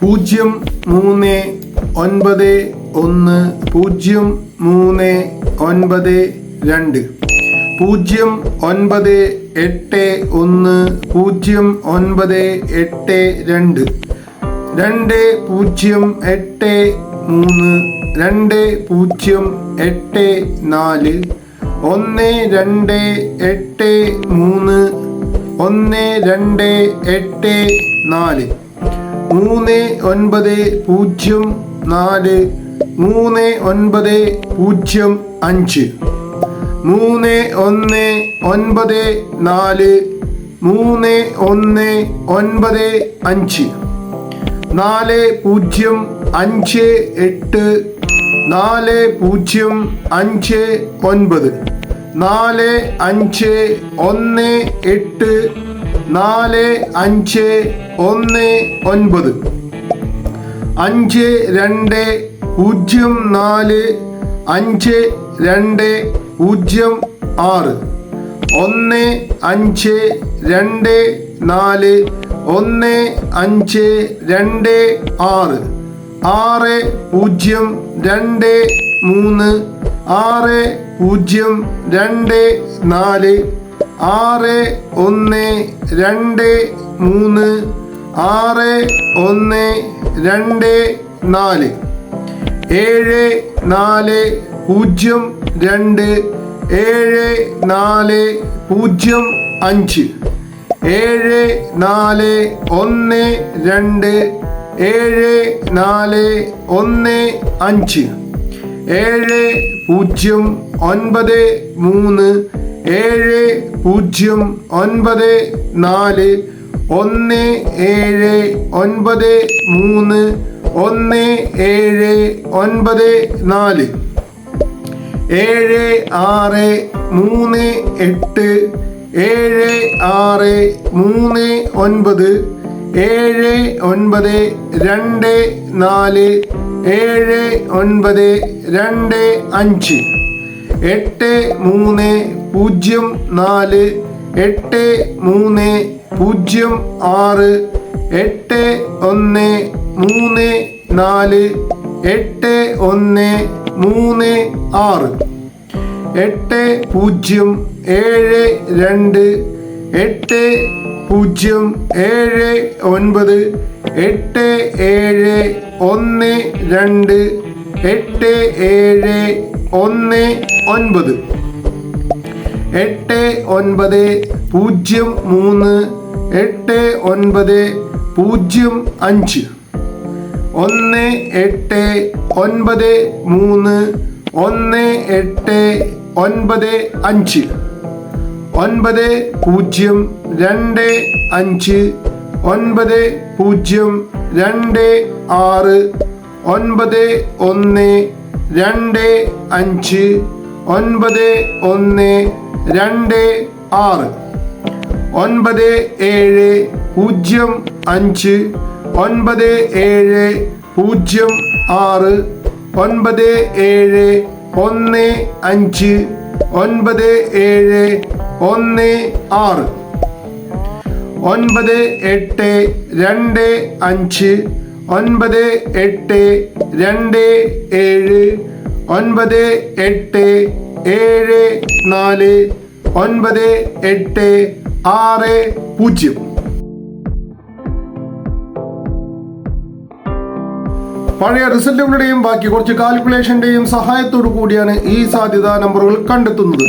പൂജ്യം മൂന്ന് ഒൻപത് ഒന്ന് പൂജ്യം മൂന്ന് ഒൻപത് രണ്ട്. പൂജ്യം ഒൻപത് എട്ട് ഒന്ന് പൂജ്യം ഒൻപത് എട്ട് രണ്ട്. രണ്ട് പൂജ്യം എട്ട് മൂന്ന് രണ്ട് പൂജ്യം എട്ട് നാല്. ഒന്ന് രണ്ട് എട്ട് മൂന്ന്. ഒന്ന് രണ്ട് എട്ട് നാല്. മൂന്ന് ഒൻപത് പൂജ്യം നാല് മൂന്ന് ഒൻപത് പൂജ്യം അഞ്ച് മൂന്ന് ഒന്ന് ഒൻപത് നാല് മൂന്ന് ഒന്ന് ഒൻപത് അഞ്ച് നാല് പൂജ്യം അഞ്ച് എട്ട് നാല് പൂജ്യം അഞ്ച് ഒൻപത് നാല് അഞ്ച് ഒന്ന് എട്ട് നാല് അഞ്ച് ഒന്ന് ഒൻപത്. അഞ്ച് രണ്ട് പൂജ്യം നാല് അഞ്ച് രണ്ട് പൂജ്യം ആറ്. ഒന്ന് അഞ്ച് രണ്ട് നാല് ഒന്ന് അഞ്ച് രണ്ട് ആറ്. ആറ് പൂജ്യം രണ്ട് മൂന്ന്. ആറ് പൂജ്യം രണ്ട് നാല്. ആറ് ഒന്ന് രണ്ട് മൂന്ന് ആറ് ഒന്ന് രണ്ട് നാല്. ഏഴ് നാല് പൂജ്യം രണ്ട് ഏഴ് നാല് പൂജ്യം അഞ്ച്. ഏഴ് നാല് ഒന്ന് രണ്ട് ഏഴ് നാല് ഒന്ന് അഞ്ച്. ഏഴ് പൂജ്യം ഒൻപത് മൂന്ന് ഏഴ് പൂജ്യം ഒൻപത് നാല് ഒന്ന് ഏഴ് ഒൻപത് മൂന്ന് ഒന്ന് ഏഴ് ഒൻപത് നാല്. ഏഴ് ആറ് മൂന്ന് എട്ട് ഏഴ് ആറ് മൂന്ന് ഒൻപത് ഏഴ് ഒൻപത് രണ്ട് നാല് ഏഴ് ഒൻപത് രണ്ട് അഞ്ച്. എട്ട് മൂന്ന് പൂജ്യം നാല് എട്ട് മൂന്ന് പൂജ്യം ആറ് എട്ട് ഒന്ന് മൂന്ന് നാല് എട്ട് ഒന്ന് മൂന്ന് ആറ്. എട്ട് പൂജ്യം ഏഴ് രണ്ട് എട്ട് പൂജ്യം ഏഴ് ഒൻപത് എട്ട് ഏഴ് ഒന്ന് രണ്ട് എട്ട് ഏഴ് ഒന്ന് ഒൻപത്. എട്ട് ഒൻപത് പൂജ്യം മൂന്ന് എട്ട് ഒൻപത് പൂജ്യം അഞ്ച്. ഒന്ന് എട്ട് ഒൻപത് മൂന്ന് ഒന്ന് എട്ട് ഒൻപത് അഞ്ച്. ഒൻപത് പൂജ്യം രണ്ട് അഞ്ച്. ഒൻപത് പൂജ്യം രണ്ട് ആറ്. ഒൻപത് ഒന്ന് രണ്ട് അഞ്ച്. ഒൻപത് ഒന്ന് രണ്ട് ആറ്. ഒൻപത് ഏഴ് പൂജ്യം അഞ്ച്. ഒൻപത് ഏഴ് പൂജ്യം ആറ്. ഒൻപത് ഏഴ് ഒന്ന് അഞ്ച്. ഒൻപത് ഏഴ് ഒന്ന് ആറ്. ഒൻപത് എട്ട് രണ്ട് അഞ്ച്. ഒൻപത് എട്ട് രണ്ട് ഏഴ്. ഒൻപത് എട്ട് ഏഴ് നാല് ഒൻപത് എട്ട് ആറ് പൂജ്യം. പഴയ റിസൾട്ടുകളുടെയും ബാക്കി കുറച്ച് കാൽക്കുലേഷന്റെയും സഹായത്തോടു കൂടിയാണ് ഈ സാധ്യതാ നമ്പറുകൾ കണ്ടെത്തുന്നത്.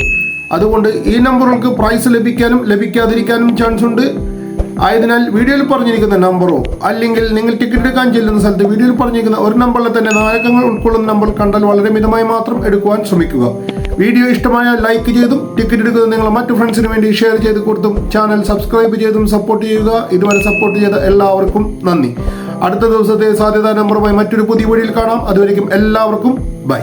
അതുകൊണ്ട് ഈ നമ്പറുകൾക്ക് പ്രൈസ് ലഭിക്കാനും ലഭിക്കാതിരിക്കാനും ചാൻസ് ഉണ്ട്. ആയതിനാൽ വീഡിയോയിൽ പറഞ്ഞിരിക്കുന്ന നമ്പറോ അല്ലെങ്കിൽ നിങ്ങൾ ടിക്കറ്റ് എടുക്കാൻ ചെല്ലുന്ന സ്ഥലത്ത് വീഡിയോയിൽ പറഞ്ഞിരിക്കുന്ന ഒരു നമ്പറിൽ തന്നെ നായകങ്ങൾ ഉൾക്കൊള്ളുന്ന നമ്പർ കണ്ടാൽ വളരെ മിതമായി മാത്രം എടുക്കുവാൻ ശ്രമിക്കുക. വീഡിയോ ഇഷ്ടമായ ലൈക്ക് ചെയ്തും ടിക്കറ്റ് എടുക്കുന്നത് നിങ്ങൾ മറ്റു ഫ്രണ്ട്സിന് വേണ്ടി ഷെയർ ചെയ്ത് കൊടുത്തും ചാനൽ സബ്സ്ക്രൈബ് ചെയ്തും സപ്പോർട്ട് ചെയ്യുക. ഇതുവരെ സപ്പോർട്ട് ചെയ്ത എല്ലാവർക്കും നന്ദി. അടുത്ത ദിവസത്തെ സാധ്യതാ നമ്പറുമായി മറ്റൊരു പുതിയ വീഡിയോയിൽ കാണാം. അതുവരെയും എല്ലാവർക്കും ബൈ